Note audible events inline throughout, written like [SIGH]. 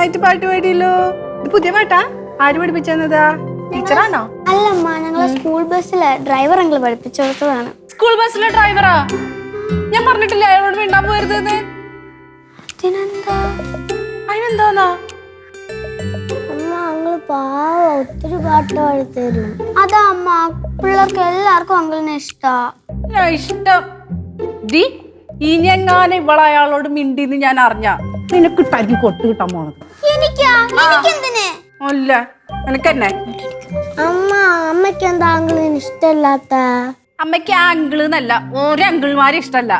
നന്നായിട്ട് പാട്ട് പാടിയല്ലോ. പുതിയ പാട്ടാ? ആര് പഠിപ്പിച്ചതാ ടീച്ചറാണോ? അല്ലമ്മ ഞങ്ങളെ സ്കൂൾ ബസ്സിലെ ഡ്രൈവർ അങ്കിൾ പഠിപ്പിച്ചു കൊടുത്തതാണ് സ്കൂൾ ബസ്സിലെ ഡ്രൈവറാ ഞാൻ പറഞ്ഞിട്ടില്ല അയാളോട് മിണ്ടാൻ പോരുത് അതിനെന്താ? അതിനെന്താന്നാ? അമ്മ അങ്കിൾ പാവ ഒത്തിരി പാട്ട് പാടിത്തരും. അതാ അമ്മ പിള്ളേർക്ക് എല്ലാവർക്കും അങ്കിളിനെ ഇഷ്ടാ. ഇഷ്ടം. ഡി ഇനിയെങ്ങാനും ഇവളെ അയാളോട് മിണ്ടിന്ന് ഞാൻ അറിഞ്ഞ. നിനക്കിട്ടായിരിക്കും കൊട്ട് കിട്ടാൻ പോണത്. എനിക്കാ? എനിക്കെന്തിന്? അല്ല നിനക്കെന്നെ? അമ്മ അമ്മയ്ക്ക് എന്താ അങ്കിളിന് ഇഷ്ടമില്ലാത്ത? അമ്മയ്ക്ക് ആ അങ്കിൾ എന്നല്ല ഒരു അങ്കിൾമാരെ ഇഷ്ടല്ല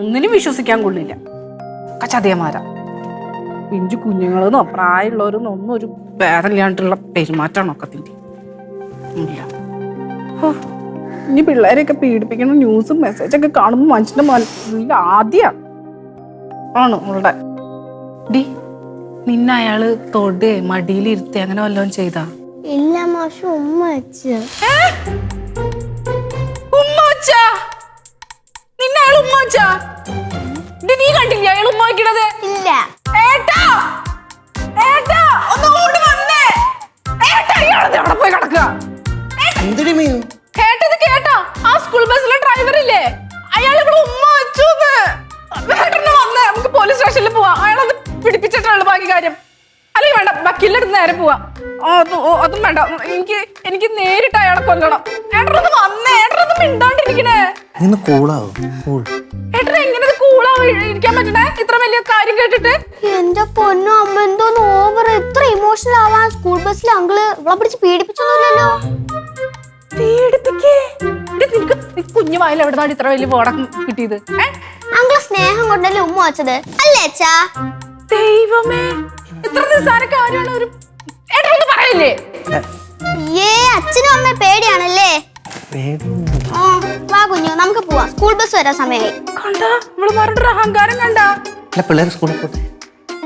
ഒന്നിനും വിശ്വസിക്കാൻ കൊള്ളില്ല. കച്ചതയമാരാ പിഞ്ചു കുഞ്ഞുങ്ങളെന്നോ പ്രായമുള്ളവരെന്നോ ഒന്നും ഒരു ഭേദമില്ലാണ്ടുള്ള പെരുമാറ്റമാണ് ഒക്കത്തിന്റെ ഇല്ല. ഇനി പിള്ളേരെയൊക്കെ പീഡിപ്പിക്കുന്ന ന്യൂസും മെസ്സേജൊക്കെ കാണുമ്പോൾ മനുഷ്യന്റെ മനസ്സിൽ ആദ്യം ആണ് അവളുടെ ഡി നിന്നെ അയാൾ തൊടേ മടിയിലിരുത്തി അങ്ങനെ വല്ലതും ചെയ്താ? ഇല്ല മാഷ ഉമ്മ വെച്ച്. ഉമ്മ വച്ചാ? നിന്നെ അയാൾ ഉമ്മ വച്ചാ? നീ കണ്ടില്ലേ അയാൾ ഉമ്മ ഇല്ല. ഏട്ടാ! ഏട്ടാ! ഒന്ന് ഓടി വന്നേ. ഏട്ടാ എവിടെ പോയി കിടക്കുക. എന്തിനു മീനു കേട്ടത് കേട്ടാ. ആ സ്കൂൾ ബസ്സിലെ ഡ്രൈവർ ഇല്ലേ? അയാൾ ഇവിടെ ഉമ്മ വെച്ചു ഏട്ടന് വന്നേ. നമുക്ക് പോലീസ് സ്റ്റേഷനിൽ പോവാ. അയാളത് പിടിപ്പിച്ചിട്ടുള്ള ബാക്കി കാര്യം അല്ലെങ്കിൽ വേണ്ട വക്കീലിനടുത്ത് നേരെ പോവാം. അതും വേണ്ട. എനിക്ക് എനിക്ക് നേരിട്ട് അയാളെ കൊല്ലണം. ഏട്ടനൊന്ന് വന്നേ ഏട്ടനൊന്ന് മിണ്ടാണ്ടിരിക്കണേ. നിന്ന് കൂളാവും? കൂൾ. ഏട്ടൻ എങ്ങനെ ഇരിക്കാൻ പറ്റണേ? ഇത്ര വലിയ കാര്യം കേട്ടിട്ട്? എന്റെ പൊന്നോ അമ്മ എന്തോന്ന് ഓവർ ഇത്ര ഇമോഷണൽ ആവാൻ സ്കൂൾ ബസ്സിൽ അങ്കിൾ ഇവളെ പിടിച്ച് പീഡിപ്പിച്ചൊന്നുമില്ലല്ലോ. പീഡിപ്പിക്കേ? നിനക്ക് കുഞ്ഞു വായിൽ എവിടുന്നാണ് ഇത്ര വലിയ ബോധം കിട്ടിയത്? അങ്കിൾ സ്നേഹം കൊണ്ടല്ലേ ഉമ്മ വെച്ചത്? അല്ലേ അച്ഛാ? ദൈവമേ. ഇത്ര നിസ്സാര കാര്യമാണ് ഒരു ഏട്ടനൊന്ന് പറയില്ലേ? ഏ. അച്ഛനും അമ്മ പേടിയാണല്ലേ? ആ, വാ കുഞ്ഞു നമുക്ക് പോവാം. സ്കൂൾ ബസ് വരാൻ സമയമായി കണ്ട നമ്മൾ പറഞ്ഞൊരു അഹങ്കാരം കണ്ട? അല്ല പിള്ളേർ സ്കൂളിൽ പോട്ടെ.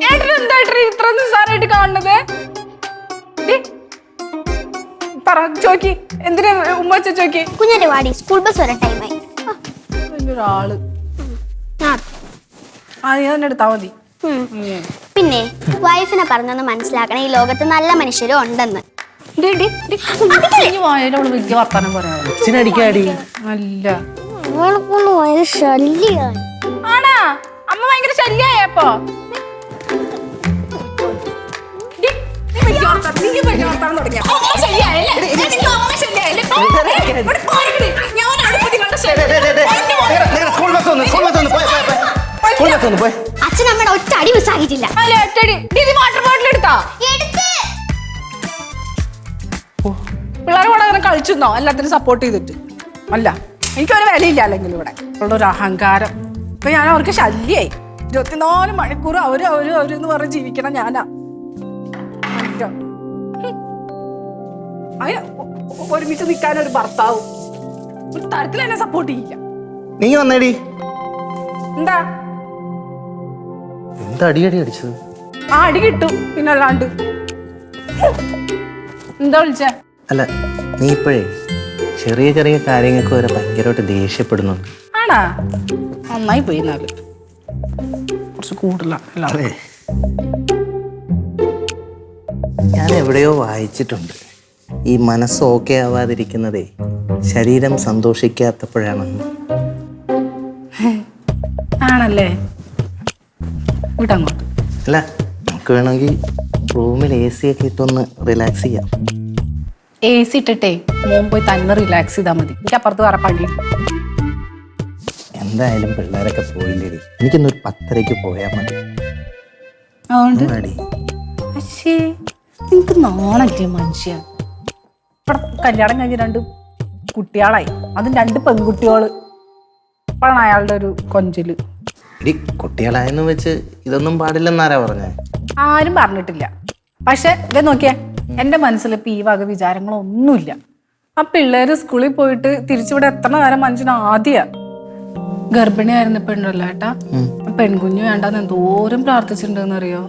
ഏട്ടൻ എന്തായിട്ട് ഇത്ര നിസ്സാരമായിട്ട് കാണുന്നത്? ഡി, പറ ചോക്കി എന്തിനാ ഉമ്മ വെച്ച ചോക്കി കുഞ്ഞാന്റെ വാടി സ്കൂൾ ബസ് വരാൻ ടൈമായി ഒരാൾ ആ നീ തന്നെ എടുത്താ മതി. പിന്നെ വൈഫിനെ പറഞ്ഞൊന്ന് മനസ്സിലാക്കണം. ഈ ലോകത്ത് നല്ല മനുഷ്യരും ഉണ്ടെന്ന്. അമ്മ ഭയങ്കര ശല്യായപ്പോ. ഞാൻ. സ്കൂൾ ബസ് ഒന്ന് സ്കൂൾ ബസ് വന്നു പോയി പോയി. അച്ഛൻ അമ്മയുടെ ഒറ്റ അടി മിസ്സാക്കിയിട്ടില്ല. അല്ല, ഒറ്റടി. ഇത് വാട്ടർ ബോട്ടിൽ എടുത്താ? പിള്ളേർ കൂടെ അങ്ങനെ കളിച്ചിരുന്നോ എല്ലാത്തിനും സപ്പോർട്ട് ചെയ്തിട്ട്. അല്ല എനിക്കൊരു വിലയില്ല അല്ലെങ്കിൽ ഇവിടെ. ഉള്ള ഒരു അഹങ്കാരം. ഇപ്പൊ ഞാൻ അവർക്ക് ശല്യായി. ഇരുപത്തിനാല് മണിക്കൂർ അവർ അവർ അവരെന്ന് പറഞ്ഞ് ജീവിക്കണം ഞാനാ. അതിന് ഒരുമിച്ച് നിൽക്കാൻ ഒരു ഭർത്താവും. ഒരു തരത്തിൽ എന്നെ സപ്പോർട്ട് ചെയ്യില്ല. നീ വന്നേടി. എന്താ? എന്താ അടിയടി അടിച്ചത്? ആ അടി കിട്ടും പിന്നല്ലാണ്ട്. എന്താ വിളിച്ചേ? അല്ല നീ ഇപ്പോഴേ ചെറിയ ചെറിയ കാര്യങ്ങൾക്ക് വരെ ഭയങ്കരമായിട്ട് ദേഷ്യപ്പെടുന്നുണ്ട്. ആണാ? നന്നായി പോയി എന്നാൽ. കുറച്ച് കൂടുതല ഞാൻ എവിടെയോ വായിച്ചിട്ടുണ്ട്. ഈ മനസ്സ് ഓക്കെ ആവാതിരിക്കുന്നതേ ശരീരം സന്തോഷിക്കാത്തപ്പോഴാണെന്ന്. ആണല്ലേ? വിടങ്ങോട്ട് അല്ല നമുക്ക് വേണമെങ്കിൽ റൂമിൽ എ സി ഒക്കെ ഇട്ടൊന്ന് റിലാക്സ് ചെയ്യാം. എ സി ഇട്ടിട്ടേ മോൻ പോയി തന്നെ റിലാക്സ് ചെയ്താൽ മതി. എനിക്ക് അപ്പുറത്ത് വേറെ പണി എന്തായാലും പിള്ളേരൊക്കെ പോയില്ലേടി എനിക്കൊന്നൊരു പത്തരയ്ക്ക് പോയാൽ മതി. അതുകൊണ്ട്? പക്ഷേ നിനക്ക് നാണല്ലേ മനുഷ്യ? ഇവിടെ കല്യാണം കഴിഞ്ഞ് രണ്ട് കുട്ടികളായി. അതും രണ്ട് പെൺകുട്ടികൾ. ഇപ്പോഴാണ് അയാളുടെ ഒരു കൊഞ്ചൽ. എടി കുട്ടികളായെന്ന് വെച്ച് ഇതൊന്നും പാടില്ലെന്നാരാ പറഞ്ഞേ? ആരും പറഞ്ഞിട്ടില്ല. പക്ഷെ ഇതേ നോക്കിയേ എന്റെ മനസ്സിൽ ഇപ്പൊ ഈ വക വിചാരങ്ങളൊന്നുമില്ല. ആ പിള്ളേര് സ്കൂളിൽ പോയിട്ട് തിരിച്ചിവിടെ എത്ര നേരം മനുഷ്യന് ആദ്യ? ഗർഭിണിയായിരുന്നു ഉണ്ടല്ലോ ഏട്ടാ. പെൺകുഞ്ഞു വേണ്ടെന്ന് എന്തോരം പ്രാർത്ഥിച്ചിട്ടുണ്ടെന്ന് അറിയോ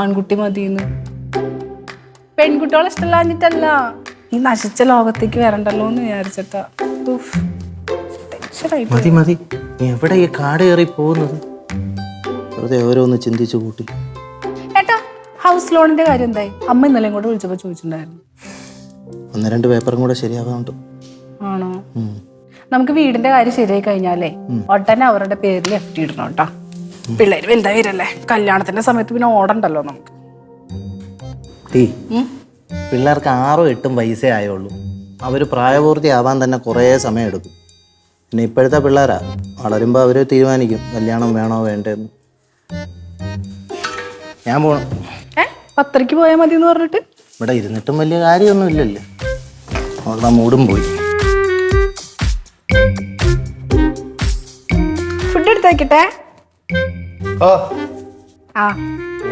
ആൺകുട്ടി മതിയെന്ന് പെൺകുട്ടികളെ ഇഷ്ടമില്ലാഞ്ഞിട്ടല്ല ഈ നശിച്ച ലോകത്തേക്ക് വരണ്ടല്ലോ എന്ന് വിചാരിച്ചിട്ടാ. മതി മതി. എവിടെ ഈ കാട് കയറി പോകുന്നത്? വെറുതെ ഓരോന്ന് ചിന്തിച്ചു കൂട്ടി. ഹൗസ് ലോണിന്റെ കാര്യം എന്തായി? അമ്മ ഇന്നലെ കൂടെ വിളിച്ചപ്പോ ചോദിച്ചിട്ടുണ്ടായിരുന്നു. ഒന്ന് രണ്ട് പേപ്പറും കൂടെ ശരിയാവാണ്ടോ ആണോ? നമുക്ക് വീടിന്റെ കാര്യം ശരിയായി കഴിഞ്ഞാലേ ഉടനെ അവരുടെ പേരിൽ എഫ് ടി ഇടണം കേട്ടോ. പിള്ളേര് വലുതായി വരല്ലേ? കല്യാണത്തിന്റെ സമയത്ത് പിന്നെ ഓടണ്ടല്ലോ നമുക്ക്. പിള്ളേർക്ക് ആറും എട്ടും വയസ്സേ ആയുള്ളൂ. പ്രായപൂർത്തി ആവാൻ തന്നെ കുറേ സമയം എടുക്കും പിന്നെ ഇപ്പോഴത്തെ പിള്ളേരാ. വളരുമ്പോൾ അവർ തീരുമാനിക്കും കല്യാണം വേണോ വേണ്ടെന്ന്. ഞാൻ പോണം. ഏ? പത്തരക്ക് പോയാൽ മതി എന്ന് പറഞ്ഞിട്ട്? ഇവിടെ ഇരുന്നിട്ടും വലിയ കാര്യമൊന്നും ഇല്ലല്ലോ. ഉള്ള മൂടും പോയി. ഫുഡ് എടുത്തേക്കട്ടെ? ഓ. ആ.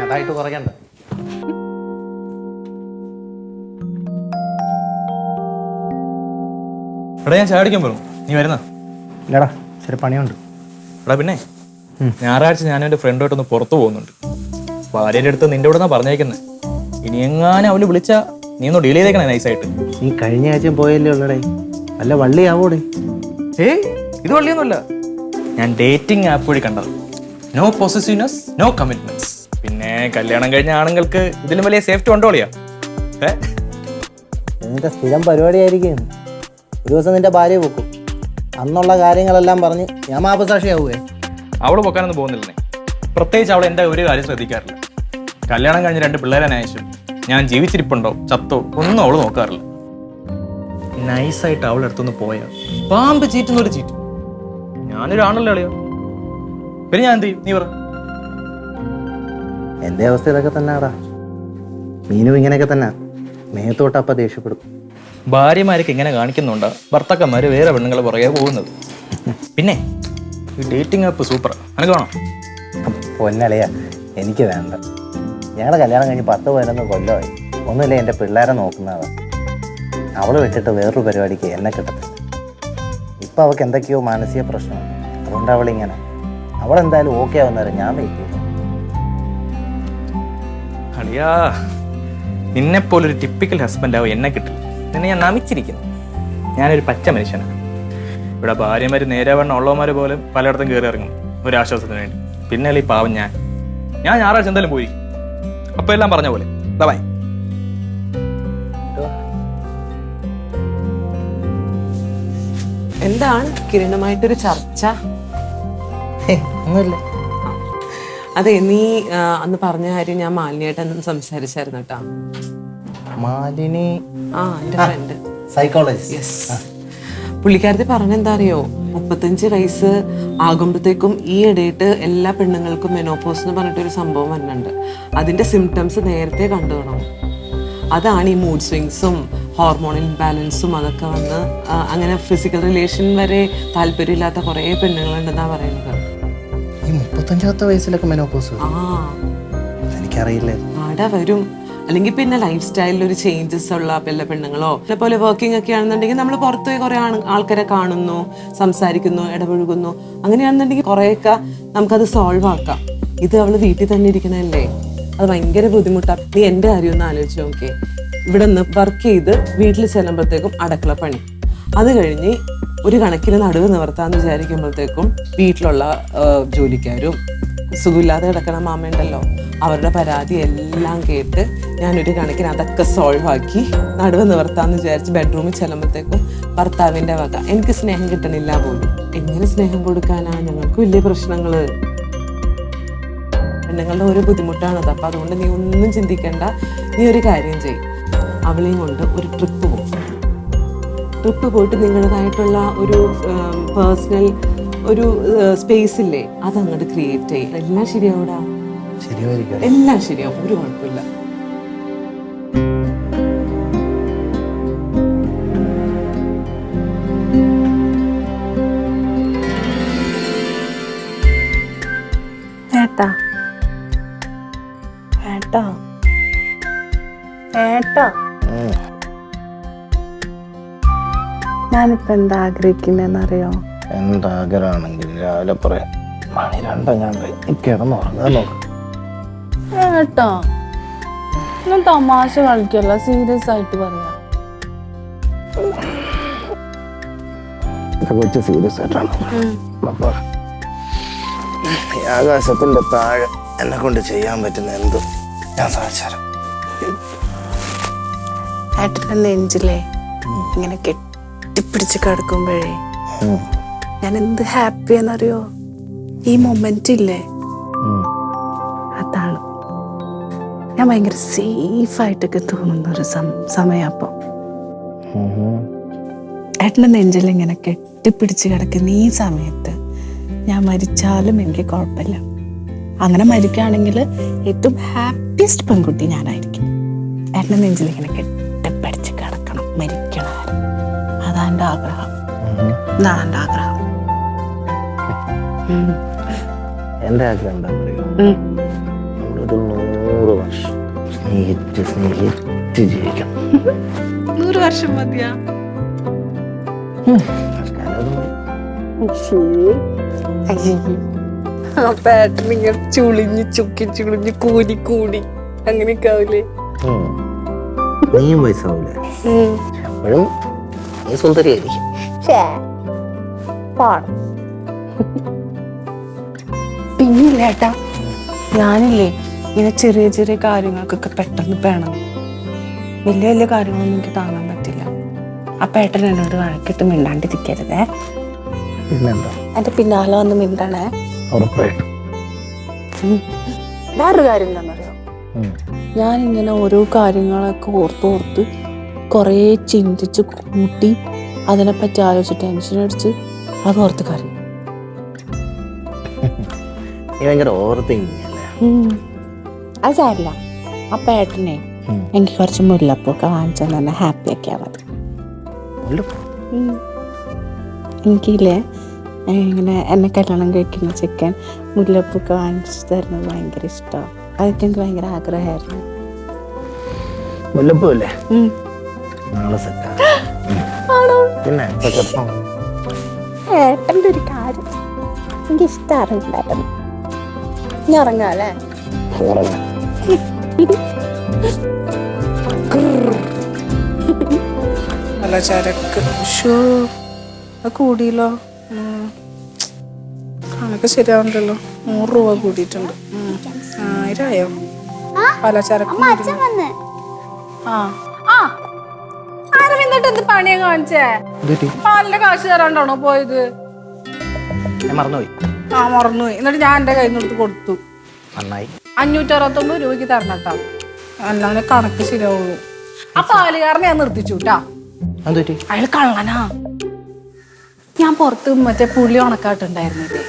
അതായിട്ട് കുറയ്ക്കണ്ട. എടാ ഞാൻ ചാടിക്കാൻ പോകും നീ വരുന്ന? ഇല്ലടാ ചെറിയ പണിയുണ്ട്. എടാ പിന്നെ ഞായറാഴ്ച ഞാനും എന്റെ ഫ്രണ്ടുമായിട്ടൊന്ന് പുറത്തു പോകുന്നുണ്ട്. ഭാര്യയുടെ അടുത്ത് നിന്റെ കൂടെ പറഞ്ഞേക്കുന്നത് ഇനി എങ്ങാനും അവന് വിളിച്ചാ നീ ഒന്ന് ഡീൽ ചെയ്തേക്കണേ നൈസായിട്ട് നീ കഴിഞ്ഞ ആഴ്ച പോയല്ലേ ഉള്ളടേ. വല്ല വള്ളിയാവോടെ ഏ ഇത് വള്ളിയൊന്നുമല്ല. ഞാൻ ഡേറ്റിംഗ് ആപ്പ് വഴി കണ്ടത്. നോ പൊസസീവ്നെസ് നോ കമ്മിറ്റ്മെന്റ്സ് പിന്നെ കല്യാണം കഴിഞ്ഞ ആണുങ്ങൾക്ക് ഇതിലും വലിയ സേഫ്റ്റി ഉണ്ടോ ഒളിയാ ഏ? നിന്റെ സ്ഥിരം പരിപാടിയായിരിക്കും. ഒരു ദിവസം നിന്റെ ഭാര്യ വെക്കും. അന്നുള്ള കാര്യങ്ങളെല്ലാം പറഞ്ഞ് ഞാൻ മാപ്പസാക്ഷിയാവുവേ. അവൾ പൊക്കാനൊന്നും പോകുന്നില്ലേ പ്രത്യേകിച്ച് അവൾ എന്റെ ഒരു കാര്യം ശ്രദ്ധിക്കാറില്ല. കല്യാണം കഴിഞ്ഞ് രണ്ട് പിള്ളേരെ അയച്ചു ഞാൻ ജീവിച്ചിരിപ്പുണ്ടോ ചത്തോ ഒന്നും അവൾ നോക്കാറില്ല. നൈസായിട്ട് അവളുടെ അടുത്തൊന്ന് പോയാ. പാമ്പ് ചീറ്റുന്നൊരു ചീറ്റ്. ഞാനൊരു ആണല്ലോ അളിയോ. പിന്നെ ഞാൻ എന്ത് ചെയ്യും? നീ പറ. എന്റെ അവസ്ഥ ഇതൊക്കെ തന്നെയാടാ മീനും ഇങ്ങനെയൊക്കെ തന്നെ. മേത്തോട്ട് അപ്പം ദേഷ്യപ്പെടും. ഭാര്യമാരൊക്കെ ഇങ്ങനെ കാണിക്കുന്നുണ്ട്. ഭർത്താക്കന്മാര് വേറെ പെണ്ണുങ്ങൾ പുറകെ പോകുന്നത്. പിന്നെ ഈ ഡേറ്റിംഗ് ആപ്പ് സൂപ്പർ അനക്ക് വേണം? പൊന്നളിയ എനിക്ക് വേണ്ട. ഞങ്ങളുടെ കല്യാണം കഴിഞ്ഞ് പത്ത് പതിനൊന്ന് കൊല്ലമായി ഒന്നുമില്ല എന്റെ പിള്ളേരെ നോക്കുന്നതാണ് അവൾ വിട്ടിട്ട് വേറൊരു പരിപാടിക്ക് എന്നെ കിട്ടത്തില്ല. ഇപ്പം അവൾക്ക് എന്തൊക്കെയോ മാനസിക പ്രശ്നം. അതുകൊണ്ട് അവളിങ്ങനെ. അവളെന്തായാലും ഓക്കെ ആവുന്നേരം ഞാൻ വെയിറ്റ് ചെയ്തു അളിയാ നിന്നെപ്പോലൊരു ടിപ്പിക്കൽ ഹസ്ബൻഡ് ആവും എന്നെ കിട്ടില്ല നിന്നെ ഞാൻ നമിച്ചിരിക്കുന്നു. ഞാനൊരു പച്ച മനുഷ്യനാണ് ഇവിടെ ഭാര്യമാര് നേരെവണ്ണം ഉള്ളവന്മാർ പോലും പലയിടത്തും കയറി ഇറങ്ങും. ഒരു ആശ്വാസത്തിന് വേണ്ടി. പിന്നെ ഈ പാവം ഞാൻ. ഞാൻ ഞായറാഴ്ച എന്തായാലും പോയി. അപ്പൊ എല്ലാം പറഞ്ഞ പോലെ. ബൈ എന്താണ് കിരണമായിട്ടൊരു ചർച്ച? ഒന്നുമില്ല. അതെ നീ അന്ന് പറഞ്ഞ കാര്യം ഞാൻ മാലിനിയായിട്ട് സംസാരിച്ചായിരുന്നു കേട്ടോ. മാലിനി ആ എന്റെ ഫ്രണ്ട് സൈക്കോളജിസ്റ്റ് പുള്ളിക്കാരത്തി പറഞ്ഞെന്താ അറിയോ മുപ്പത്തഞ്ച് വയസ്സ് ആകുമ്പോഴത്തേക്കും ഈ ഇടയിട്ട് എല്ലാ പെണ്ണുങ്ങൾക്കും മെനോപോസ് എന്ന് പറഞ്ഞിട്ടൊരു സംഭവം വരുന്നുണ്ട് അതിന്റെ സിംറ്റംസ് നേരത്തെ കണ്ടു തുടങ്ങും അതാണ് ഈ മൂഡ് സ്വിങ്സും ഹോർമോൺ ഇംബാലൻസും അതൊക്കെ വന്ന് അങ്ങനെ ഫിസിക്കൽ റിലേഷൻ വരെ താല്പര്യമില്ലാത്ത കുറേ പെണ്ണുങ്ങളുണ്ടെന്നാ പറയുന്നത്. ഈ മുപ്പത്തഞ്ചാമത്തെ വയസ്സിലൊക്കെ മെനോപോസ് ആ. എനിക്കറിയില്ല ആടെ വരും. അല്ലെങ്കിൽ പിന്നെ ലൈഫ് സ്റ്റൈലിൽ ഒരു ചേഞ്ചസ് ഉള്ള വല്ല പെണ്ണുങ്ങളോ അതേപോലെ വർക്കിംഗ് ഒക്കെ ആണെന്നുണ്ടെങ്കിൽ നമ്മൾ പുറത്ത് പോയി കുറെ ആൾക്കാരെ കാണുന്നു സംസാരിക്കുന്നു ഇടപഴകുന്നു. അങ്ങനെയാണെന്നുണ്ടെങ്കിൽ കുറേയൊക്കെ നമുക്കത് സോൾവ് ആക്കാം. ഇത് അവൾ വീട്ടിൽ തന്നെ ഇരിക്കണല്ലേ അത് ഭയങ്കര ബുദ്ധിമുട്ടാണ് നീ എന്റെ കാര്യം ഒന്ന് ആലോചിച്ച് നോക്കിയേ. ഇവിടെ നിന്ന് വർക്ക് ചെയ്ത് വീട്ടിൽ ചെല്ലുമ്പോഴത്തേക്കും അടുക്കള പണി. അത് കഴിഞ്ഞ് ഒരു കണക്കിന് നടുവ് നിവർത്താന്ന് വിചാരിക്കുമ്പോഴത്തേക്കും വീട്ടിലുള്ള ജോലിക്കാരും സുഖമില്ലാതെ കിടക്കണ മാമയുണ്ടല്ലോ. അവരുടെ പരാതി എല്ലാം കേട്ട് ഞാനൊരു കണക്കിന് അതൊക്കെ സോൾവ് ആക്കി നടുവ് നിവർത്താന്ന് വിചാരിച്ച് ബെഡ്റൂമിൽ ചെല്ലുമ്പോഴത്തേക്കും ഭർത്താവിന്റെ വക. എനിക്ക് സ്നേഹം കിട്ടണില്ല പോലും. എങ്ങനെ സ്നേഹം കൊടുക്കാനാ? ഞങ്ങൾക്ക് വലിയ പ്രശ്നങ്ങൾ. പെണ്ണുങ്ങളുടെ ഒരു ബുദ്ധിമുട്ടാണത്. അപ്പം അതുകൊണ്ട് നീ ഒന്നും ചിന്തിക്കേണ്ട. നീ ഒരു കാര്യം ചെയ്യും. അവളെയും കൊണ്ട് ഒരു ട്രിപ്പ് പോകും ട്രിപ്പ് പോയിട്ട് നിങ്ങളുടേതായിട്ടുള്ള ഒരു പേഴ്സണൽ ഒരു സ്പേസ് ഇല്ലേ അത് അങ്ങോട്ട് ക്രിയേറ്റ് ചെയ്യും. എല്ലാം ശരിയാവൂടാ? ശരിയായിരിക്കും. എല്ലാം ശരിയാവും ഒരു കുഴപ്പമില്ല. ഏട്ടാ. ഏട്ടാ. ഏട്ടാ. ഞാനിപ്പോ എന്താ ആഗ്രഹിക്കുന്നറിയോ എന്താഗ്രഹമാണെങ്കിൽ രാവിലെ പറയാം മണി രണ്ടാ ഞാൻ കിടന്നുറങ്ങാൻ നോക്കാം. ഏട്ടാ ഞാൻ തമാശ കളിക്കല്ല സീരിയസ് ആയിട്ട് പറയാ. കൊച്ചു സീരിയസ് ആയിട്ടാണ്. അപ്പൊ ഈ ആകാശത്തിന്റെ താഴെ എന്നെ കൊണ്ട് ചെയ്യാൻ പറ്റുന്ന എന്തും ഞാൻ സാധിച്ചു തരാം. ഏട്ടന്റെ നെഞ്ചിലെ ഇങ്ങനെ കെട്ടിപ്പിടിച്ച് കിടക്കുമ്പോഴേ. ഞാൻ എന്ത് ഹാപ്പിയാന്നറിയോ ഈ മൊമെന്റ് ഇല്ലേ. അതാണ്. ഞാൻ ഭയങ്കര സേഫായിട്ടൊക്കെ തോന്നുന്ന ഒരു സമയം അപ്പോൾ ഉം. ഏട്ടന്റെ നെഞ്ചിൽ ഇങ്ങനെ കെട്ടിപ്പിടിച്ച് കിടക്കുന്ന ഈ സമയത്ത് ഞാൻ മരിച്ചാലും എനിക്ക് കുഴപ്പമില്ല. അങ്ങനെ മരിക്കുകയാണെങ്കിൽ ഏറ്റവും ഹാപ്പിയസ്റ്റ് പെൺകുട്ടി ഞാനായിരിക്കും. ഏട്ടന്റെ നെഞ്ചിൽ ഇങ്ങനെ കെട്ടിപ്പിടിച്ച് കിടക്കണം മരിക്കണം അതാ എന്റെ ആഗ്രഹം. എന്നാ ഇതാണ് എന്റെ ആഗ്രഹം. എന്റെ ആഗ്രഹം എന്താ പറയുക. നമ്മളൊരു നൂറ് വർഷം സ്നേഹിച്ച് സ്നേഹിച്ച് ജീവിക്കണം നൂറ് വർഷം മതിയാ? ഇങ്ങനെ ചുളിഞ്ഞ് ചുക്കി ചുളിഞ്ഞ് കൂടി കൂടി അങ്ങനെയൊക്കെ ആവില്ലേ? ഉം. നീയും വയസ്സാവൂലേ? എപ്പോഴും നീ സുന്ദരിയായിരിക്കും. പിന്നില്ല ഏട്ടാ. ഞാനില്ലേ ഇങ്ങനെ ചെറിയ ചെറിയ കാര്യങ്ങൾക്കൊക്കെ പെട്ടെന്ന് പേണം. വലിയ വലിയ കാര്യങ്ങളൊന്നും എനിക്ക് താങ്ങാൻ പറ്റില്ല. അപ്പൊ ഏട്ടൻ എന്നോട് വഴക്കിട്ട് മിണ്ടാണ്ടിരിക്കരുതേ. പിന്നെന്താ? എന്റെ പിന്നാലെ വന്ന് മിണ്ടണേ. ഉറപ്പായിട്ടും വേറൊരു കാര്യം എന്താണെന്നറിയോ? ഇങ്ങനെ ഞാനിങ്ങനെ ഓരോ കാര്യങ്ങളൊക്കെ ഓർത്ത് ഓർത്ത് കുറേ ചിന്തിച്ച് കൂട്ടി അതിനെപ്പറ്റി ആലോചിച്ച് ടെൻഷൻ അടിച്ച് അത് ഓർത്ത് കരയും. നീ ഭയങ്കര ഓവർ തിങ്കിങ് അല്ലേ? ഉം. അത് സാരില്ല. അപ്പൊ ഏട്ടനെ. എനിക്ക് കുറച്ച് മുല്ലപ്പൊക്കെ വാങ്ങിച്ചാൽ നല്ല ഹാപ്പി ഒക്കെ ആവാതെ. എനിക്കില്ലേ ഇങ്ങനെ എന്നെ കല്യാണം കഴിക്കുന്ന ചിക്കൻ മുല്ലപ്പൊക്കെ വാങ്ങിച്ചു തരുന്നത് ഭയങ്കര ഇഷ്ടമാണ് അതൊക്കെ എനിക്ക് ഭയങ്കര ആഗ്രഹമായിരുന്നു. മുല്ലപ്പൂ അല്ലേ. നാളെ [GASPS] പിന്നെ ഏട്ടന്റെ ഒരു കാര്യം. എനിക്ക് ഇഷ്ടമാറില്ലായിരുന്നു ഞാൻ ഉറങ്ങാം അല്ലേ? ഉറങ്ങാം. അല്ല ചരക്ക്. ഷൂ അത് കൂടിയല്ലോ. കണക്ക് ശരിയാവണ്ടല്ലോ. നൂറ് രൂപ കൂടിയിട്ടുണ്ട്. ആയിരമായോ പലചരക്ക് ആ ആ. ആരും എന്നിട്ട് എന്ത് പണിയാ കാണിച്ചേ? പാലിന്റെ കാശ് തരാണ്ടാണോ പോയത്? ഞാൻ മറന്നുപോയി. ആ മറന്നുപോയി എന്നിട്ട് ഞാൻ എന്റെ കയ്യിൽ നിന്ന് എടുത്ത് കൊടുത്തു. നന്നായി. അഞ്ഞൂറ്റി അറുപത്തൊമ്പത് രൂപയ്ക്ക് തരണം കേട്ടോ അല്ലാതെ കണക്ക് ശരിയാവുള്ളൂ. ആ പാലുകാരനെ ഞാൻ നിർത്തിച്ചു കേട്ടാ അയാൾ കള്ളനാ. ഞാൻ പുറത്ത് മറ്റേ പുള്ളി ഉണക്കാട്ടുണ്ടായിരുന്നില്ലേ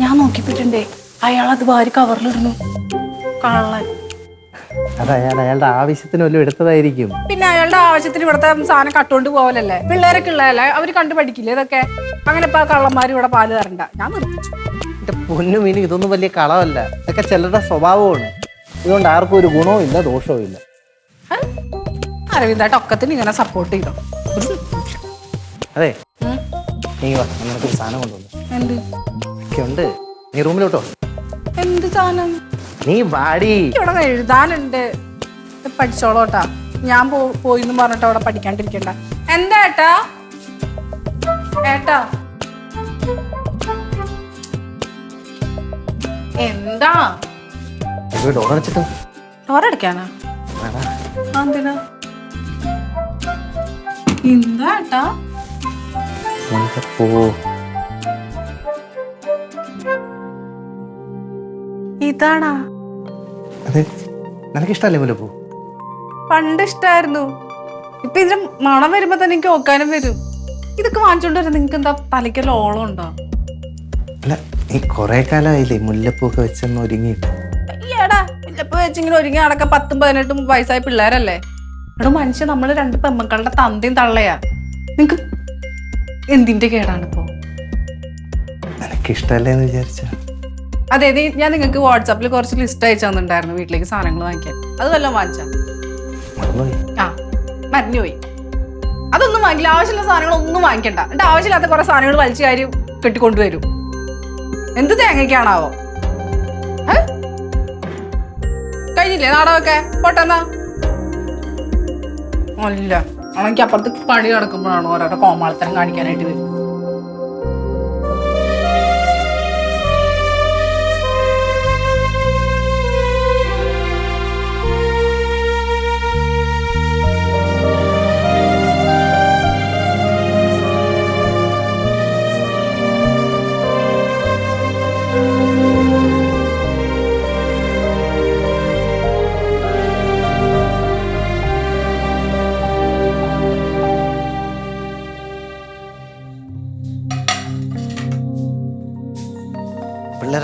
ഞാൻ നോക്കിപ്പിട്ടുണ്ടേ അയാൾ അത് വാരി കവറിലിടുന്നു കള്ളൻ. അത് അയാൾ അയാളുടെ ആവശ്യത്തിന് വല്ലതും എടുത്തതായിരിക്കും. പിന്നെ അയാളുടെ ആവശ്യത്തിന് ഇവിടുത്തെ സാധനം കട്ടുകൊണ്ട് പോവലല്ലേ? പിള്ളേരൊക്കെ ഉള്ളതല്ലേ? അവർ കണ്ടു പഠിക്കില്ലേ ഇതൊക്കെ? അങ്ങനെ ഇപ്പൊ കള്ളന്മാർ കള്ളന്മാര് ഇവിടെ പാൽ തരണ്ട. ഞാൻ നിർത്തിച്ചു. എന്റെ പൊന്നു മീനും ഇതൊന്നും വലിയ കളവല്ല. ഇതൊക്കെ ചിലരുടെ സ്വഭാവമാണ്. ഇതുകൊണ്ട് ആർക്കും ഒരു ഗുണവും ഇല്ല ദോഷവും ഇല്ല. അരവിന്ദായിട്ട് ഒക്കത്തിന് ഇങ്ങനെ സപ്പോർട്ട് ചെയ്തോ? അതെ. നീ വാ നിനക്കൊരു സാധനം കൊണ്ടുവന്നു. എന്ത്? ഒക്കെ ഉണ്ട്. നീ റൂമിലോട്ടോ? എന്ത് സാധനം? നീ വാടി. ഇവിടെ എഴുതാനുണ്ട്. ഇത് പഠിച്ചോളോട്ടാ ഞാൻ പോയി പോയിന്ന് പറഞ്ഞിട്ട് അവിടെ പഠിക്കാണ്ടിരിക്കണ്ട. എന്താ ഏട്ടാ? ഏട്ടാ? എന്താ? ഡോർ അടച്ചിട്ട്. ഡോറടിക്കാനാ വേടാ. എന്തിനാ? എന്താ ഏട്ടാ? മുല്ലപ്പൂ ഇതാണാ. അതെ നിനക്കിഷ്ടല്ലേ മുല്ലപ്പൂ? പണ്ട് ഇഷ്ടായിരുന്നു ഇപ്പൊ ഇതിന് മണം വരുമ്പോ തന്നെ എനിക്ക് ഓക്കാനും വരും. ഇതൊക്കെ വാങ്ങിച്ചോണ്ട് വരാൻ നിങ്ങക്ക് എന്താ തലയ്ക്കല്ല ഓളം ഉണ്ടോ? അല്ല നീ കൊറേ കാലായില്ലേ മുല്ലപ്പൂക്കെ വെച്ചൊന്ന് ഒരുങ്ങിയിട്ട് ഈടാ ഇല്ലപ്പോ വെച്ചിങ്ങനെ ഒരുങ്ങി നടക്ക പത്തും പതിനെട്ടും വയസ്സായ പിള്ളേരല്ലേ? എടോ മനുഷ്യ നമ്മൾ രണ്ട് പെമ്മക്കളുടെ തന്തയും തള്ളയാ. നിങ്ങക്ക് എന്തിന്റെ കേടാണ് ഇപ്പോ വിചാരിച്ച അതെ ഞാൻ നിങ്ങൾക്ക് വാട്സാപ്പിൽ കുറച്ച് ലിസ്റ്റ് അയച്ചു തന്നിട്ടുണ്ടായിരുന്നു വീട്ടിലേക്ക് സാധനങ്ങൾ വാങ്ങിക്കാൻ. അത് വല്ലതും വാങ്ങിച്ചാ? ആ മരിഞ്ഞുപോയി അതൊന്നും വാങ്ങിക്കില്ല. ആവശ്യമുള്ള സാധനങ്ങൾ ഒന്നും വാങ്ങിക്കണ്ട. എന്നിട്ട് ആവശ്യമില്ലാത്ത കുറെ സാധനങ്ങൾ വലിച്ചു കാര്യം കെട്ടിക്കൊണ്ടുവരും എന്ത് തേങ്ങയ്ക്കാണാവോ? കഴിഞ്ഞില്ലേ നാടകമൊക്കെ? പോട്ടെന്നാ അല്ല ആണെങ്കിൽ അപ്പുറത്ത് പണി നടക്കുമ്പോഴാണ് ഓരോരോ കോമാളത്തരം കാണിക്കാനായിട്ട് വരും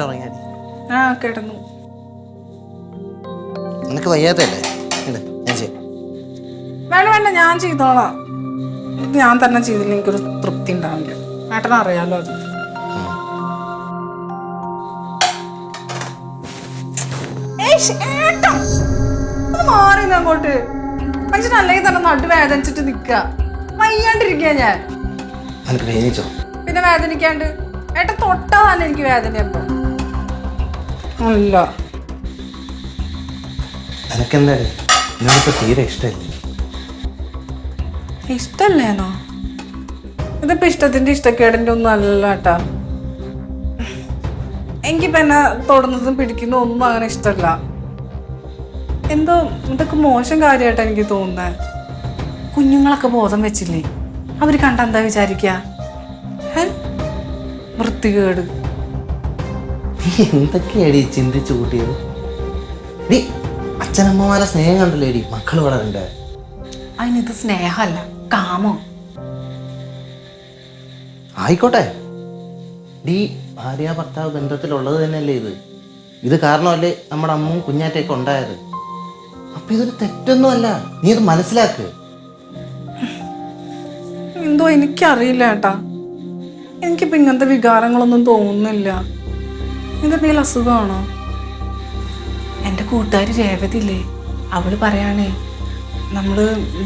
ഉറങ്ങിയാടി ആ കിടന്നു. നിനക്ക് വയ്യാത്തല്ലേ ഞാൻ ചെയ്യാം. വേണ്ട വേണ്ട ഞാൻ ചെയ്തോളാം. ഞാൻ തന്നെ ചെയ്തില്ല എനിക്കൊരു തൃപ്തി ഉണ്ടാവില്ല. ഏട്ടനെ അറിയാലോ അത്. മാറി അങ്ങോട്ട്. മനുഷ്യൻ അല്ലെങ്കിൽ തന്നെ നടു വേദനിച്ചിട്ട് നിക്ക. വയ്യാണ്ടിരിക്കുക ഞാൻ. പിന്നെ വേദനിക്കാണ്ട്. ഏട്ടൻ തൊട്ടാ തന്നെ എനിക്ക് വേദന അപ്പൊ അല്ല. എന്നോടിപ്പോൾ തീരെ ഇഷ്ടമില്ല ഇഷ്ടല്ലേനോ ഇതിപ്പോ ഇഷ്ടത്തിന്റെ ഇഷ്ടക്കേടിന്റെ ഒന്നും അല്ല കേട്ടാ എനിക്ക് പിന്നെ തൊടുന്നതും പിടിക്കുന്നതും ഒന്നും അങ്ങനെ ഇഷ്ടല്ല. എന്തോ ഇതൊക്കെ മോശം കാര്യമായിട്ടാ എനിക്ക് തോന്നുന്നത് കുഞ്ഞുങ്ങളൊക്കെ ബോധം വെച്ചില്ലേ? അവർ കണ്ട എന്താ വിചാരിക്ക? വൃത്തികേട്. നീ എന്തൊക്കെയാടി ചിന്തിച്ചു കൂട്ടിയത്? ഡി അച്ഛനമ്മമാരെ സ്നേഹം കണ്ടല്ലോ എടി മക്കൾ വളരണ്ടേ? അതിനിത് സ്നേഹമല്ല കാമോ. ആയിക്കോട്ടെ. ഡി ഭാര്യ ഭർത്താവ് ബന്ധത്തിലുള്ളത് തന്നെയല്ലേ ഇത്? ഇത് കാരണമല്ലേ നമ്മുടെ അമ്മയും കുഞ്ഞാറ്റയൊക്കെ ഉണ്ടായത്? അപ്പൊ ഇതൊരു തെറ്റൊന്നുമല്ല നീ ഇത് മനസ്സിലാക്ക്. എന്തോ എനിക്കറിയില്ല ഏട്ടാ. എനിക്കിപ്പോ ഇങ്ങനത്തെ വികാരങ്ങളൊന്നും തോന്നുന്നില്ല. എന്തെന്തെങ്കിലും അസുഖമാണോ? എന്റെ കൂട്ടുകാരി രേവതില്ലേ അവൾ അവൾ പറയാണേ നമ്മൾ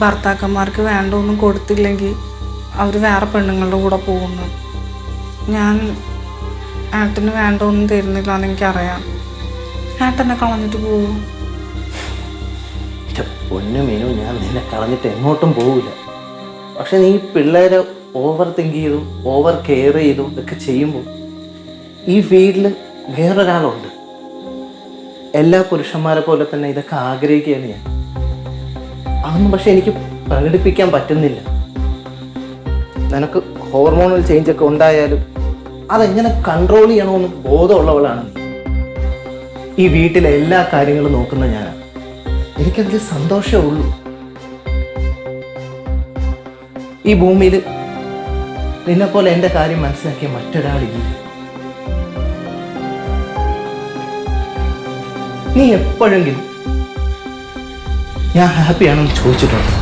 ഭർത്താക്കന്മാർക്ക് വേണ്ട ഒന്നും കൊടുത്തില്ലെങ്കിൽ അവർ വേറെ പെണ്ണുങ്ങളുടെ കൂടെ പോകുന്നു. ഞാൻ ഏട്ടന് വേണ്ട ഒന്നും തരുന്നില്ല എന്ന് എനിക്കറിയാം. ഏട്ടനെ കളഞ്ഞിട്ട് പോകും എന്റെ പൊന്നു മീനു ഞാൻ നിന്നെ കളഞ്ഞിട്ട് എങ്ങോട്ടും പോവില്ല. പക്ഷെ നീ പിള്ളേരെ ഓവർ തിങ്ക് ചെയ്തും ഓവർ കെയർ ചെയ്തും ഒക്കെ ചെയ്യുമ്പോൾ ഈ ഫീൽഡിൽ വേറൊരാളുണ്ട്. എല്ലാ പുരുഷന്മാരെ പോലെ തന്നെ ഇതൊക്കെ ആഗ്രഹിക്കുകയാണ് ഞാൻ. അതൊന്നും പക്ഷെ എനിക്ക് പ്രകടിപ്പിക്കാൻ പറ്റുന്നില്ല. നിനക്ക് ഹോർമോണൽ ചേഞ്ച് ഒക്കെ ഉണ്ടായാലും അതെങ്ങനെ കൺട്രോൾ ചെയ്യണമെന്ന് ബോധമുള്ളവളാണ് ഈ വീട്ടിലെ എല്ലാ കാര്യങ്ങളും നോക്കുന്ന ഞാനാണ് എനിക്കതിൽ സന്തോഷമേ ഉള്ളൂ. ഈ ഭൂമിയിൽ നിന്നെപ്പോലെ എന്റെ കാര്യം മനസ്സിലാക്കിയ മറ്റൊരാളില്ല. നീ എപ്പോഴെങ്കിലും ഞാൻ ഹാപ്പിയാണെന്ന് ചോദിച്ചിട്ടുണ്ട്?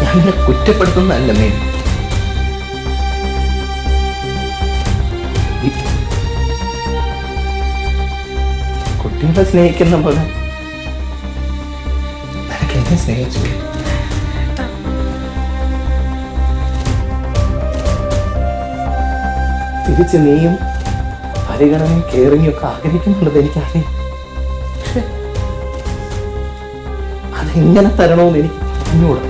ഞാൻ നിന്നെ കുറ്റപ്പെടുത്തുന്നതല്ല മേ കുട്ടികളെ സ്നേഹിക്കുന്ന പോലെ നിനക്ക് എന്നെ സ്നേഹിച്ചു തിരിച്ച് നീയും പരിഗണനയും കെയറിങ്ങും ഒക്കെ ആഗ്രഹിക്കുന്നുണ്ടെന്ന് എനിക്കറിയാം. അതെങ്ങനെ തരണമെന്ന് എനിക്ക് പറഞ്ഞുകൂടാ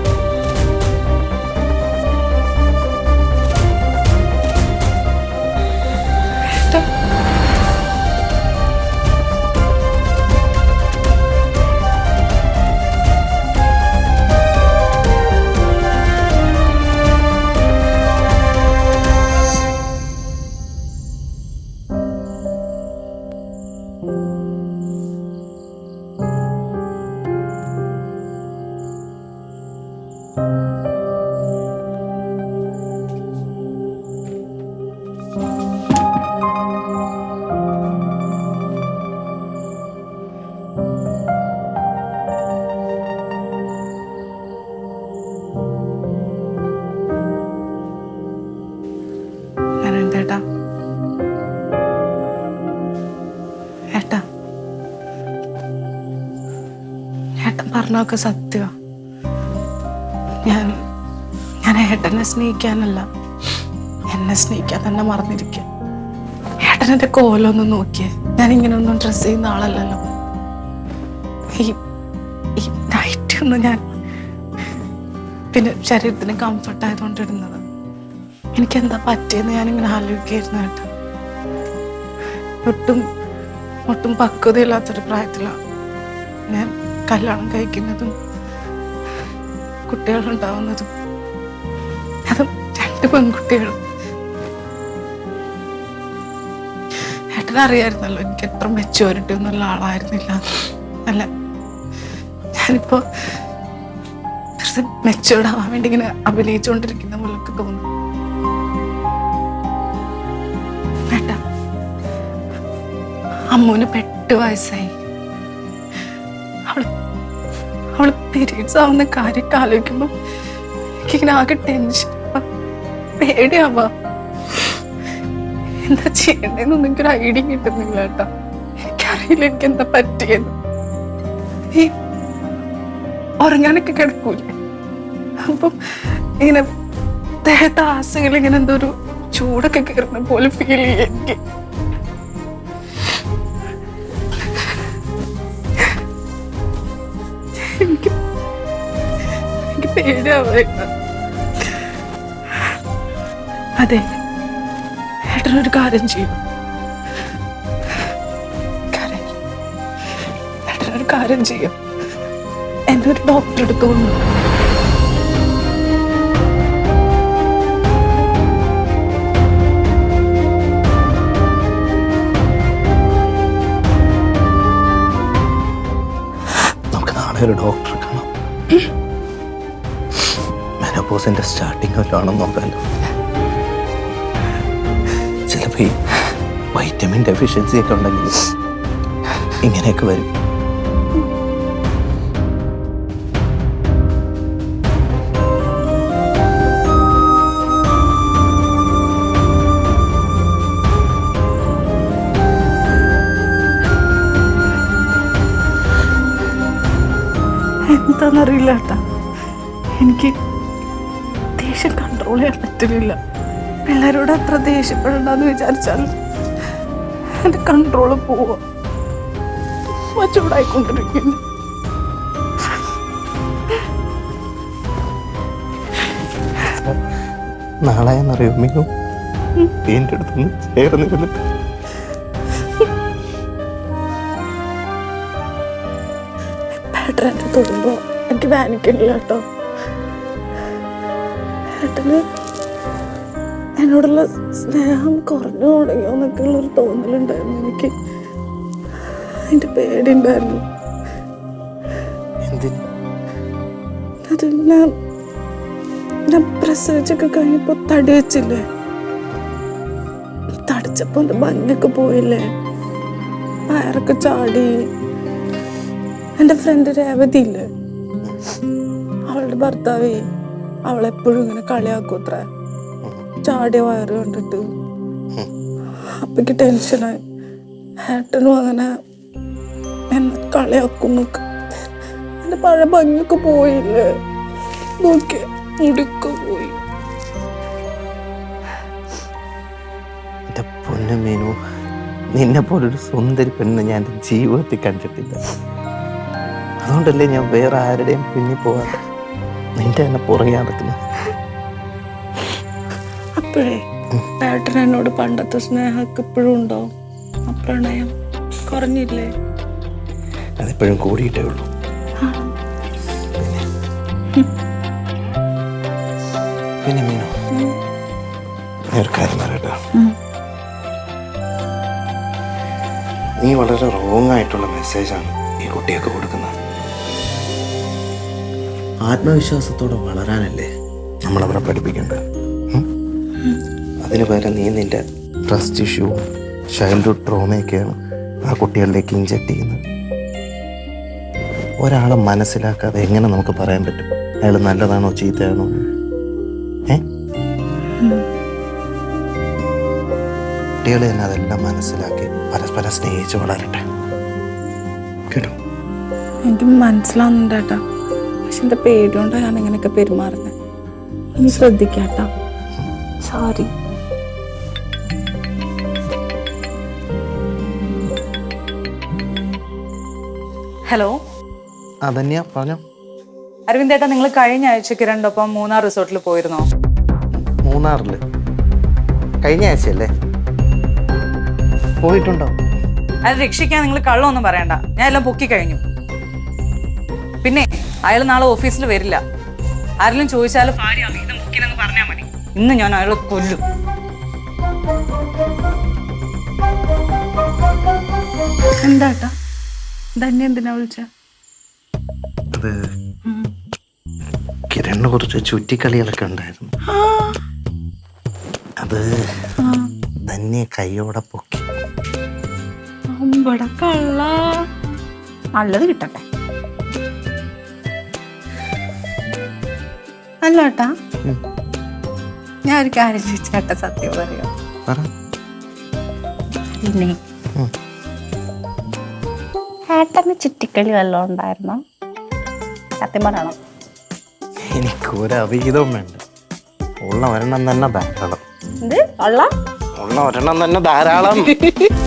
ഏട്ടൻ പറഞ്ഞൊക്കെ സത്യമാ ഞാൻ ഞാൻ ഏട്ടനെ സ്നേഹിക്കാനല്ല. എന്നെ സ്നേഹിക്കാൻ തന്നെ മറന്നിരിക്കുക ഏട്ടൻ കോലൊന്നും നോക്കിയേ. ഞാൻ ഇങ്ങനെയൊന്നും ഡ്രസ് ചെയ്യുന്ന ആളല്ലല്ലോ. ഈ ഈ നൈറ്റ് ഒന്നും ഞാൻ പിന്നെ ശരീരത്തിന് കംഫർട്ട് ആയതുകൊണ്ട് ഇടുന്നത് എനിക്ക് എന്താ പറ്റിയെന്ന് ഇങ്ങനെ ആലോചിക്കായിരുന്നു ഏട്ടൻ ഒട്ടും ഒട്ടും പക്വതയില്ലാത്തൊരു പ്രായത്തിലാണ് ഞാൻ കല്യാണം കഴിക്കുന്നതും കുട്ടികളുണ്ടാവുന്നതും അതും രണ്ട് പെൺകുട്ടികളും. ഏട്ടനറിയായിരുന്നല്ലോ എനിക്ക് എത്ര മെച്ചൂരിറ്റി ഒന്നുള്ള ആളായിരുന്നില്ല. അല്ല ഞാനിപ്പോ മെച്ചൂർഡ് ആവാൻ വേണ്ടി ഇങ്ങനെ അഭിനയിച്ചുകൊണ്ടിരിക്കുന്ന പോലൊക്കെ തോന്നുന്നു. അമ്മൂന് പെട്ട് വയസ്സായി. അവൾ പീരീഡ്സ് ആവുന്ന കാര്യമൊക്കെ ആലോചിക്കുമ്പോ എനിക്കിങ്ങനെ ആകെ ടെൻഷൻ പേടിയാവാ. എന്താ ചെയ്യണ്ടെന്നൊന്നും എനിക്കൊരു ഐഡിയ കിട്ടുന്നില്ല കേട്ടോ. എനിക്കറിയില്ല എനിക്ക് എന്താ പറ്റിയെന്ന്. ഈ ഉറങ്ങാനൊക്കെ കിടക്കൂലേ? അപ്പം ഇങ്ങനെ ദേഹത്തെ ആസകൾ ഇങ്ങനെ എന്തോ ഒരു ചൂടൊക്കെ കയറുന്ന പോലെ ഫീൽ ചെയ്യും എനിക്ക്. [LAUGHS] അതെ. ഏട്ടനൊരു കാര്യം ചെയ്യും. ഏട്ടനൊരു കാര്യം ചെയ്യും. എന്നെ ഒരു ഡോക്ടർ എടുത്തോളൂ ഒരു ഡോക്ടറെ കാണാം സ്റ്റാർട്ടിംഗ് വല്ലതാണെന്ന് നോക്കാമല്ലോ ചിലപ്പോൾ ഈ വൈറ്റമിൻ ഡെഫിഷ്യൻസി ഒക്കെ ഉണ്ടെങ്കിൽ ഇങ്ങനെയൊക്കെ വരും എന്താണെന്നറിയില്ല ഏട്ടാ എനിക്ക് ദേഷ്യം കൺട്രോൾ ചെയ്യാൻ പറ്റുന്നില്ല. പിള്ളേരോട് അത്ര ദേഷ്യപ്പെടണ്ടെന്ന് വിചാരിച്ചാൽ എന്റെ കൺട്രോൾ പോവാ. ചൂടായിക്കൊണ്ടിരിക്കുന്നു. നാളെ എന്നറിയോ മിനു എന്റെ അടുത്തൊന്ന് ചേർന്നിരുന്നിട്ട് എനിക്ക് വാനിക്കില്ല കേട്ടോ. ഏട്ടന് എന്നോടുള്ള സ്നേഹം കുറഞ്ഞു തുടങ്ങിയോ എന്നൊക്കെ ഉള്ളൊരു തോന്നലുണ്ടായിരുന്നു. എനിക്ക് എന്റെ പേടിയുണ്ടായിരുന്നു. അത് ഞാൻ ഞാൻ പ്രസവിച്ചൊക്കെ കഴിഞ്ഞപ്പോ തടി വെച്ചില്ലേ? തടിച്ചപ്പോ എന്റെ ഭംഗിയൊക്കെ പോയില്ലേ? വയറൊക്കെ ചാടി. എന്റെ ഫ്രണ്ട് രേവതി ഇല്ലേ? അവളുടെ ഭർത്താവേ. അവളെപ്പോഴും ഇങ്ങനെ കളിയാക്കും അത്ര. ചാടിയ വയറ് കണ്ടിട്ട്. അപ്പക്ക് ടെൻഷനായി ഏട്ടനും അങ്ങനെ എന്നെ കളിയാക്കും എന്നൊക്കെ. എന്റെ പഴയ ഭംഗിയൊക്കെ പോയില്ലേ? നോക്കി മുടിക്കെ പോയി. പൊന്നു മീനു നിന്നെ പോലൊരു സുന്ദരി പെണ്ണ് ഞാൻ എന്റെ ജീവിതത്തിൽ കണ്ടിട്ടില്ല. അതുകൊണ്ടല്ലേ ഞാൻ വേറെ ആരുടെയും പിന്നിൽ പോവാതെ നിന്റെ തന്നെ പുറകെ നടക്കുന്നത് അപ്പോഴേ ഏട്ടൻ എന്നോട് പണ്ടത്തെ സ്നേഹമൊക്കെ ഇപ്പോഴും ഉണ്ടോ? ആ പ്രണയം കുറഞ്ഞില്ലേ? അതിപ്പോഴും കൂടിയിട്ടേ ഉള്ളൂ. പിന്നെ മീനോ ഒരു കാര്യം പറയട്ടെ? നീ വളരെ റോങ് ആയിട്ടുള്ള മെസ്സേജാണ് ഈ കുട്ടിയൊക്കെ കൊടുക്കുന്നത്. ആത്മവിശ്വാസത്തോടെ വളരാനല്ലേ നമ്മളവരെ പഠിപ്പിക്കേണ്ടത്? അതിന് പകരം നീ നിന്റെ ട്രസ്റ്റ് ഇഷ്യൂ ചൈൽഡ്ഹുഡ് ട്രോമയൊക്കെയാണ് ആ കുട്ടികളിലേക്ക് ഇഞ്ചക്ട് ചെയ്യുന്നത്. ഒരാളെ മനസ്സിലാക്കാതെ എങ്ങനെ നമുക്ക് പറയാൻ പറ്റും? അയാൾ നല്ലതാണോ ചീത്തയാണോ? ഏ? കുട്ടികൾ തന്നെ അതെല്ലാം മനസ്സിലാക്കി പരസ്പരം സ്നേഹിച്ച് വളരട്ടെ. കേട്ടോ? എനിക്ക് മനസ്സിലാവുന്നുണ്ട് പക്ഷെ എന്റെ പേടിയോണ്ടാ ഞാൻ ഇങ്ങനെയൊക്കെ പെരുമാറുന്നത് ഒന്ന് ശ്രദ്ധിക്കാട്ടോ. സോറി ഹലോ അതന്നെയാ പറഞ്ഞോ. അരവിന്ദേട്ടാ നിങ്ങൾ കഴിഞ്ഞ ആഴ്ച കിരണ്ടൊപ്പം മൂന്നാർ റിസോർട്ടിൽ പോയിരുന്നോ? മൂന്നാറിൽ കഴിഞ്ഞ ആഴ്ചയല്ലേ? പോയിട്ടുണ്ടോ? അത് രക്ഷിക്കാൻ നിങ്ങൾ കള്ളൊന്നും പറയണ്ട. ഞാൻ എല്ലാം പൊക്കി കഴിഞ്ഞു. പിന്നെ അയാൾ നാളെ ഓഫീസിൽ വരില്ല. ആരെങ്കിലും ചോദിച്ചാൽ പറഞ്ഞാൽ മതി. ഇന്ന് ഞാൻ അയാളെ കൊല്ലും. എന്താട്ടാ തന്നെ എന്തിനാ വിളിച്ച? അത് കുറച്ച് ചുറ്റിക്കളികളൊക്കെ ഉണ്ടായിരുന്നു. അത് തന്നെ കൈയോടെ പൊക്കി. കള്ള. നല്ലത് കിട്ടട്ടെ. അല്ല ഏട്ടാ ഞാൻ ഒരു കാര്യം ചോദിച്ചേട്ട സത്യം പറയോ. പറ. പിന്നെ. ഏട്ടന് ചുറ്റിക്കളി വല്ലതും ഉണ്ടായിരുന്നോ? സത്യം പറയണം? എനിക്ക് ഒരു അവീതവും വേണ്ട. ഉള്ള ഒരെണ്ണം തന്നെ ധാരാളം. എന്ത്? ഉള്ള? ഉള്ള ഒരെണ്ണം തന്നെ ധാരാളം. [LAUGHS]